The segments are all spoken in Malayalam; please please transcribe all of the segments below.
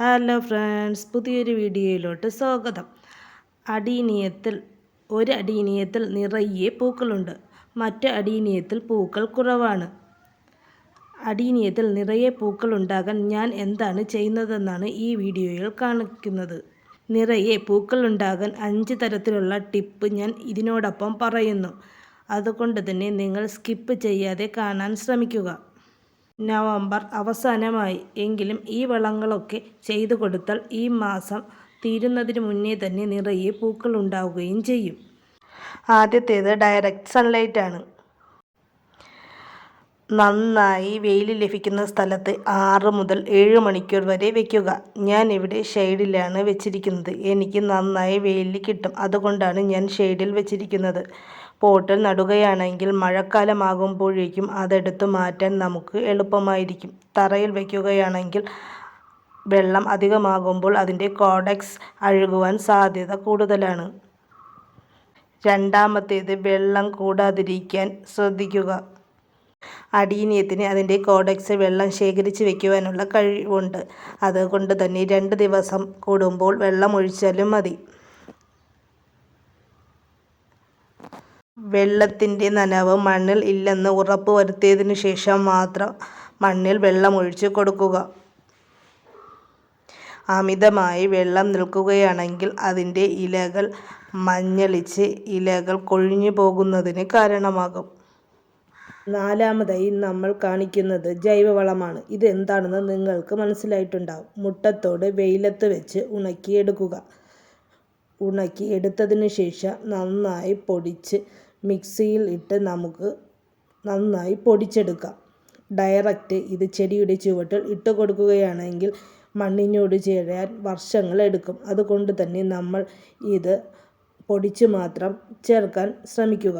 ഹലോ ഫ്രണ്ട്സ് പുതിയൊരു വീഡിയോയിലോട്ട് സ്വാഗതം. അടീനിയത്തിൽ ഒരു അടീനിയത്തിൽ നിറയെ പൂക്കളുണ്ട്. മറ്റു അടീനിയത്തിൽ പൂക്കൾ കുറവാണ്. അടീനിയത്തിൽ നിറയെ പൂക്കൾ ഉണ്ടാകാൻ ഞാൻ എന്താണ് ചെയ്യുന്നതെന്നാണ് ഈ വീഡിയോയിൽ കാണിക്കുന്നത്. നിറയെ പൂക്കൾ ഉണ്ടാകാൻ അഞ്ച് തരത്തിലുള്ള ടിപ്പ് ഞാൻ ഇതിനോടൊപ്പം പറയുന്നു. അതുകൊണ്ട് തന്നെ നിങ്ങൾ സ്കിപ്പ് ചെയ്യാതെ കാണാൻ ശ്രമിക്കുക. നവംബർ അവസാനമായി. എങ്കിലും ഈ വളങ്ങളൊക്കെ ചെയ്തു കൊടുത്താൽ ഈ മാസം തീരുന്നതിന് മുന്നേ തന്നെ നിറയെ പൂക്കൾ ഉണ്ടാവുകയും ചെയ്യും. ആദ്യത്തേത് ഡയറക്റ്റ് സൺലൈറ്റ് ആണ്. നന്നായി വെയിൽ ലഭിക്കുന്ന സ്ഥലത്ത് ആറ് മുതൽ ഏഴ് മണിക്കൂർ വരെ വെക്കുക. ഞാൻ ഇവിടെ ഷെയ്ഡിലാണ് വെച്ചിരിക്കുന്നത്. എനിക്ക് നന്നായി വെയിൽ കിട്ടും. അതുകൊണ്ടാണ് ഞാൻ ഷെയ്ഡിൽ വെച്ചിരിക്കുന്നത്. പോട്ടിൽ നടുകയാണെങ്കിൽ മഴക്കാലമാകുമ്പോഴേക്കും അതെടുത്ത് മാറ്റാൻ നമുക്ക് എളുപ്പമായിരിക്കും. തറയിൽ വയ്ക്കുകയാണെങ്കിൽ വെള്ളം അധികമാകുമ്പോൾ അതിന്റെ കോഡക്സ് അഴുകുവാൻ സാധ്യത കൂടുതലാണ്. രണ്ടാമത്തേത് വെള്ളം കൂടാതിരിക്കാൻ ശ്രദ്ധിക്കുക. അടീനിയത്തിന് അതിന്റെ കോഡക്സ് വെള്ളം ശേഖരിച്ച് വയ്ക്കുവാനുള്ള കഴിവുണ്ട്. അതുകൊണ്ട് തന്നെ രണ്ട് ദിവസം കൂടുമ്പോൾ വെള്ളം ഒഴിച്ചാലും മതി. വെള്ളത്തിന്റെ നനവ് മണ്ണിൽ ഇല്ലെന്ന് ഉറപ്പ് വരുത്തിയതിനു ശേഷം മാത്രം മണ്ണിൽ വെള്ളമൊഴിച്ച് കൊടുക്കുക. അമിതമായി വെള്ളം നിൽക്കുകയാണെങ്കിൽ അതിന്റെ ഇലകൾ മഞ്ഞളിച്ച് ഇലകൾ കൊഴിഞ്ഞു പോകുന്നതിന് കാരണമാകും. നാലാമതായി നമ്മൾ കാണിക്കുന്നത് ജൈവവളമാണ്. ഇത് എന്താണെന്ന് നിങ്ങൾക്ക് മനസ്സിലായിട്ടുണ്ടാവും. മുട്ടത്തോട് വെയിലത്ത് വെച്ച് ഉണക്കിയെടുക്കുക. ഉണക്കി എടുത്തതിന് ശേഷം നന്നായി പൊടിച്ച് മിക്സിയിൽ ഇട്ട് നമുക്ക് നന്നായി പൊടിച്ചെടുക്കാം. ഡയറക്റ്റ് ഇത് ചെടിയുടെ ചുവട്ടിൽ ഇട്ട് കൊടുക്കുകയാണെങ്കിൽ മണ്ണിനോട് ചേരാൻ വർഷങ്ങൾ എടുക്കും. അതുകൊണ്ട് തന്നെ നമ്മൾ ഇത് പൊടിച്ച് മാത്രം ചേർക്കാൻ ശ്രമിക്കുക.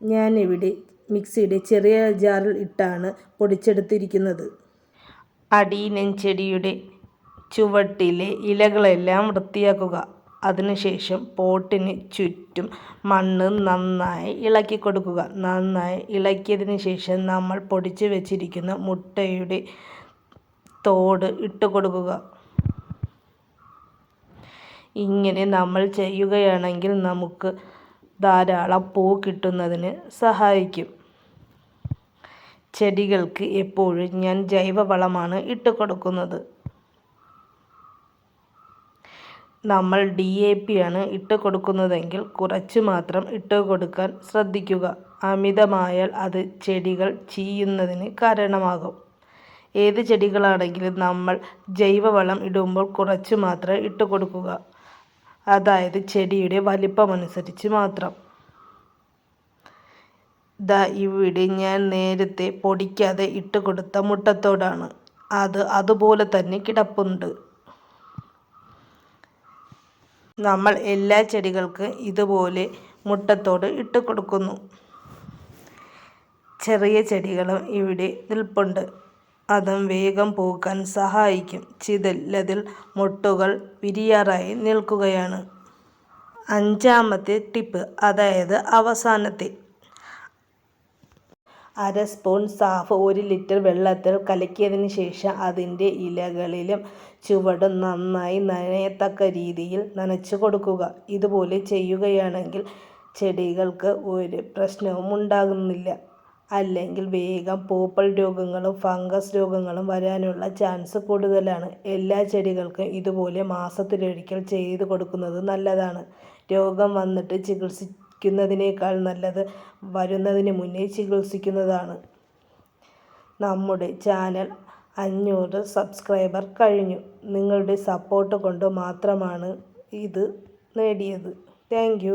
ഞാനിവിടെ മിക്സിയുടെ ചെറിയ ജാറിൽ ഇട്ടാണ് പൊടിച്ചെടുത്തിരിക്കുന്നത്. അടീനൻ ചെടിയുടെ ചുവട്ടിലെ ഇലകളെല്ലാം വൃത്തിയാക്കുക. അതിനുശേഷം പോട്ടിന് ചുറ്റും മണ്ണ് നന്നായി ഇളക്കി കൊടുക്കുക. നന്നായി ഇളക്കിയതിന് ശേഷം നമ്മൾ പൊടിച്ച് വെച്ചിരിക്കുന്ന മുട്ടയുടെ തോട് ഇട്ട് കൊടുക്കുക. ഇങ്ങനെ നമ്മൾ ചെയ്യുകയാണെങ്കിൽ നമുക്ക് ധാരാളം പൂ കിട്ടുന്നതിന് സഹായിക്കും. ചെടികൾക്ക് എപ്പോഴും ഞാൻ ജൈവവളമാണ് ഇട്ട് കൊടുക്കുന്നത്. നമ്മൾ ഡി എ പി ആണ് ഇട്ട് കൊടുക്കുന്നതെങ്കിൽ കുറച്ച് മാത്രം ഇട്ട് കൊടുക്കാൻ ശ്രദ്ധിക്കുക. അമിതമായാൽ അത് ചെടികൾ ചീയുന്നതിന് കാരണമാകും. ഏത് ചെടികളാണെങ്കിലും നമ്മൾ ജൈവവളം ഇടുമ്പോൾ കുറച്ച് മാത്രം ഇട്ട് കൊടുക്കുക അതായത് ചെടിയുടെ വലിപ്പമനുസരിച്ച് മാത്രം. ദാ ഇവിടെ ഞാൻ നേരത്തെ പൊടിക്കാതെ ഇട്ട് കൊടുത്ത മുട്ടത്തോടാണ്. അത് അതുപോലെ തന്നെ കിടപ്പുണ്ട്. നമ്മൾ എല്ലാ ചെടികൾക്ക് ഇതുപോലെ മുട്ടത്തോട് ഇട്ട് കൊടുക്കുന്നു ചെറിയ ചെടികളും ഇവിടെ നിൽപ്പുണ്ട്. അതും വേഗം പൂക്കാൻ സഹായിക്കും. ചിതലതിൽ മുട്ടുകൾ വിരിയാറായി നിൽക്കുകയാണ്. അഞ്ചാമത്തെ ടിപ്പ് അതായത് അവസാനത്തെ അര സ്പൂൺ സാഫ് ഒരു ലിറ്റർ വെള്ളത്തിൽ കലക്കിയതിന് ശേഷം അതിന്റെ ഇലകളിലും ചുവടും നന്നായി നനയത്തക്ക രീതിയിൽ നനച്ചു കൊടുക്കുക. ഇതുപോലെ ചെയ്യുകയാണെങ്കിൽ ചെടികൾക്ക് ഒരു പ്രശ്നവും ഉണ്ടാകുന്നില്ല. അല്ലെങ്കിൽ വേഗം പൂപ്പൽ രോഗങ്ങളും ഫംഗസ് രോഗങ്ങളും വരാനുള്ള ചാൻസ് കൂടുതലാണ്. എല്ലാ ചെടികൾക്കും ഇതുപോലെ മാസത്തിലൊരിക്കൽ ചെയ്ത് കൊടുക്കുന്നത് നല്ലതാണ്. രോഗം വന്നിട്ട് ചികിത്സിക്കുന്നതിനേക്കാൾ നല്ലത് വരുന്നതിന് മുന്നേ ചികിത്സിക്കുന്നതാണ്. നമ്മുടെ ചാനൽ അഞ്ഞൂറ് സബ്സ്ക്രൈബർ കഴിഞ്ഞു. നിങ്ങളുടെ സപ്പോർട്ട് കൊണ്ട് മാത്രമാണ് ഇത് നേടിയത്. താങ്ക്